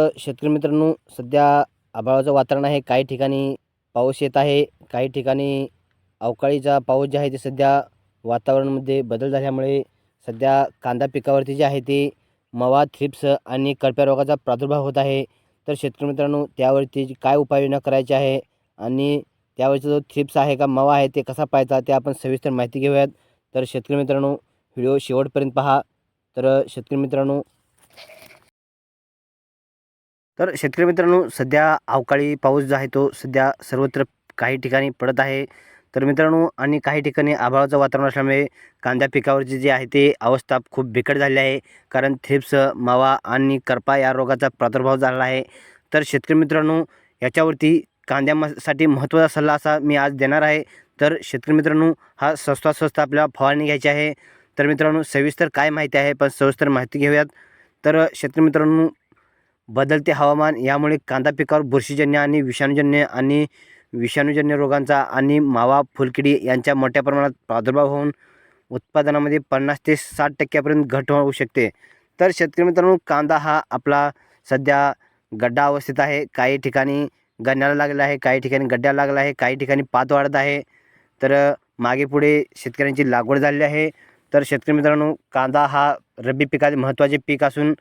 शेतकरी मित्रांनो सध्या आभाळाचं वातावरण आहे. काही ठिकाणी पाऊस येत आहे काही ठिकाणी अवकाळीचा पाऊस जे आहे ते सध्या वातावरणामध्ये बदल झाल्यामुळे सध्या कांदा पिकावरती जे आहे ते मवा थ्रिप्स आणि करप्या रोगाचा प्रादुर्भाव होत आहे. तर शेतकरी मित्रांनो त्यावरती काय उपाययोजना करायची आहे आणि त्यावरचा जो थ्रिप्स आहे का मवा आहे ते कसा पाहायचा ते आपण सविस्तर माहिती घेऊयात. तर शेतकरी मित्रांनो व्हिडिओ शेवटपर्यंत पहा. तर शेतकरी मित्रांनो तर शेतकरी मित्रांनो सध्या अवकाळी पाऊस जो आहे तो सध्या सर्वत्र काही ठिकाणी पडत आहे. तर मित्रांनो आणि काही ठिकाणी आभाळाचं वातावरण असल्यामुळे कांद्या पिकावरची जी आहे ते अवस्था खूप बिकट झाली आहे. कारण थ्रिप्स मावा आणि करपा या रोगाचा प्रादुर्भाव झाला आहे. तर शेतकरी मित्रांनो याच्यावरती कांद्यासाठी महत्त्वाचा सल्ला असा मी आज देणार आहे. तर शेतकरी मित्रांनो हा स्वस्तात स्वस्त आपल्याला फवारणी घ्यायची आहे. तर मित्रांनो सविस्तर काय माहिती आहे? पण सविस्तर माहिती घेऊयात. तर शेतकरी मित्रांनो बदलते हवामान यामुळे कांदा पिकावर बुरशीजन्य आणि विषाणूजन्य आणि विषाणूजन्य रोगांचा आणि मावा फुलकिडी यांच्या मोठ्या प्रमाणात प्रादुर्भाव होऊन उत्पादनामध्ये पन्नास ते साठ टक्क्यापर्यंत घट होऊ शकते. तर शेतकरी मित्रांनो कांदा हा आपला सध्या गड्डा अवस्थेत आहे. काही ठिकाणी गण्याला लागला आहे काही ठिकाणी गड्ड्याला लागला आहे काही ठिकाणी पात वाढत आहे. तर मागे पुढे शेतकऱ्यांची लागवड झालेली आहे. तर शेतकरी मित्रांनो कांदा हा रब्बी पिकाचे महत्त्वाचे पीक असून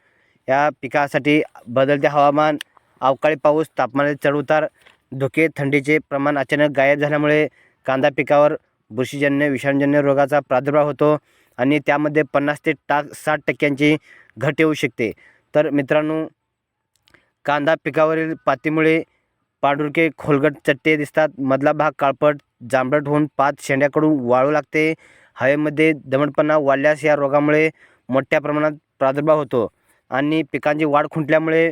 या पिकासाठी बदलते हवामान अवकाळी पाऊस तापमानाचे चढउतार धुके थंडीचे प्रमाण अचानक गायब झाल्यामुळे कांदा पिकावर बुरशीजन्य विषाणूजन्य रोगाचा प्रादुर्भाव होतो आणि त्यामध्ये पन्नास ते टाक साठ टक्क्यांची घट येऊ शकते. तर मित्रांनो कांदा पिकावरील पातीमुळे पांढुरके खोलगट चट्टे दिसतात. मधला भाग काळपट जांभळट होऊन पात शेंड्याकडून वाळू लागते. हवेमध्ये दमटपणा वाढल्यास या रोगामुळे मोठ्या प्रमाणात प्रादुर्भाव होतो. आणि पिकांची वाढ खुंटल्यामुळे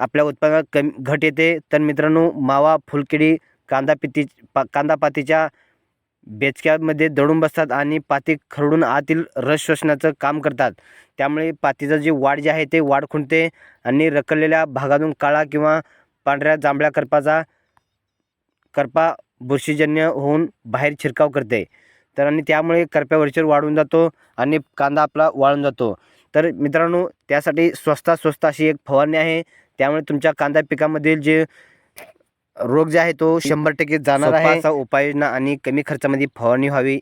आपल्या उत्पादनात कमी घट येते. तर मित्रांनो मावा फुलकिडी कांदा पिती पा कांदा पातीच्या बेचक्यामध्ये दडून बसतात आणि पाती खरडून आतील रस शोषण्याचं काम करतात. त्यामुळे पातीचं जे वाढ जे आहे ते वाढ खुंटते आणि रखडलेल्या भागातून काळा किंवा पांढऱ्या जांभळ्या करपाचा करपा बुरशीजन्य होऊन बाहेर शिरकाव करते. तर आणि त्यामुळे करप्यावरचीवर वाढून जातो आणि कांदा आपला वाळून जातो. तर मित्रांनो त्यासाठी स्वस्तात स्वस्त अशी एक फवारणी आहे. त्यामुळे तुमच्या कांदा पिकामधील जे रोग जे आहे तो शंभर टक्के जाणार आहे. असा उपाययोजना आणि कमी खर्चामध्ये फवारणी व्हावी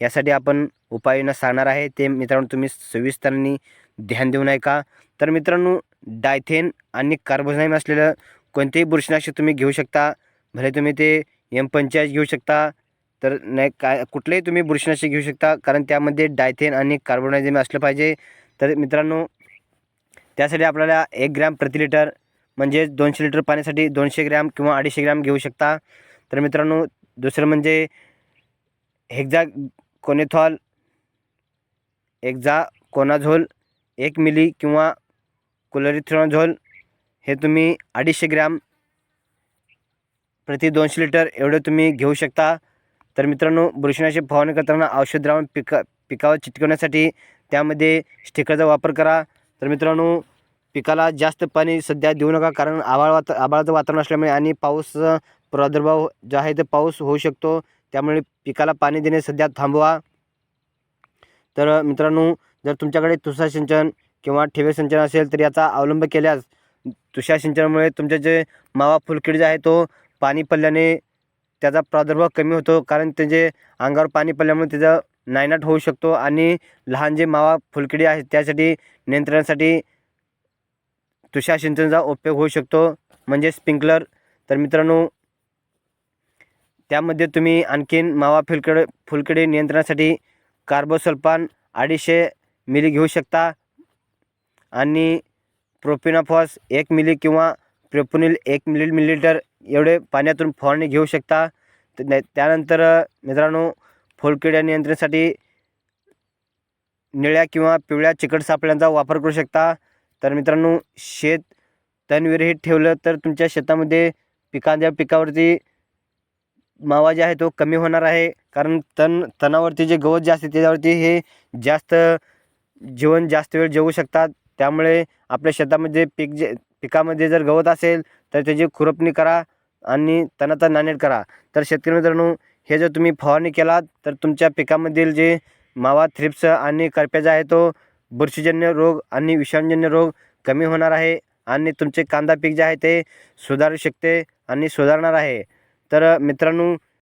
यासाठी आपण उपाययोजना सांगणार आहे. ते मित्रांनो तुम्ही सविस्तरांनी ध्यान देऊ नये का तर मित्रांनो डायथेन आणि कार्बोझाईम असलेलं कोणतेही बुरशीनाशक तुम्ही घेऊ शकता. भले तुम्ही ते एम पंचायत घेऊ शकता तर नाही काय कुठलेही तुम्ही बुरशीनाशक घेऊ शकता कारण त्यामध्ये डायथेन आणि कार्बोनायझेम असलं पाहिजे. तर मित्रांनो त्यासाठी आपल्याला एक ग्रॅम प्रति लिटर म्हणजे दोनशे लिटर पाण्यासाठी दोनशे ग्रॅम किंवा अडीचशे ग्रॅम घेऊ शकता. तर मित्रांनो दुसरं म्हणजे हेक्झा कोनेथॉल एक्झा कोनाझोल एक मिली किंवा कुलरिथ्रॉझोल हे तुम्ही अडीचशे ग्रॅम प्रति दोनशे लिटर एवढं तुम्ही घेऊ शकता. तर मित्रांनो बुरशीनाशक फवारणी करताना औषध द्रावण पिका पिकावर चिटकवण्यासाठी त्यामध्ये स्टिकरचा वापर करा. तर मित्रांनो पिकाला जास्त पाणी सध्या देऊ नका कारण आभाळ वाता आभाळाचं वातावरण असल्यामुळे आणि पाऊस प्रादुर्भाव जो आहे तो पाऊस होऊ शकतो. त्यामुळे पिकाला पाणी देणे सध्या थांबवा. तर मित्रांनो जर तुमच्याकडे तुषार सिंचन किंवा ठिबक सिंचन असेल तर याचा अवलंब केल्यास तुषार सिंचनामुळे तुमचे जे मावा फुलकीड जे आहे तो पाणी पडल्याने त्याचा प्रादुर्भाव कमी होतो. कारण त्याचे अंगावर पाणी पडल्यामुळे त्याचं नायनाट होऊ शकतो आणि लहान जे मावा फुलकिडी आहेत त्यासाठी नियंत्रणासाठी तुषार सिंचनाचा उपयोग होऊ शकतो. म्हणजे स्प्रिंकलर. तर मित्रांनो त्यामध्ये तुम्ही आणखीन मावा फुलकडे फुलकडे नियंत्रणासाठी कार्बोसल्फान अडीचशे मिली घेऊ शकता. आणि प्रोपिनाफॉस एक मिली किंवा प्रोपोनिल एक मिली मिलीलिटर एवढे पाण्यातून फवारणी घेऊ शकता. त- त्यानंतर मित्रांनो फुलकिड्या नियंत्रणासाठी निळ्या किंवा पिवळ्या चिकट सापळ्यांचा वापर करू शकता. तर मित्रांनो शेत तणविरहित ठेवलं तर तुमच्या शेतामध्ये पिकांच्या पिकावरती मावा जे आहे तो कमी होणार आहे. कारण तण तणावरती जे गवत जे असते त्याच्यावरती हे जास्त जीवन जास्त वेळ जेवू शकतात. त्यामुळे आपल्या शेतामध्ये पीक जे पिकामध्ये जर गवत असेल तर त्याची खुरपणी करा. आणि तणाचा नानेट करा. तर शेतकरी मित्रांनो हे जर तुम्ही फवारणी केलात तर तुमच्या पिकामधील जे मावा थ्रिप्स आणि करप्याचा आहे तो बुरशीजन्य रोग आणि विषाणूजन्य रोग कमी होणार आहे आणि तुमचे कांदा पीक जे आहे ते सुधारू शकते आणि सुधारणार आहे. तर मित्रांनो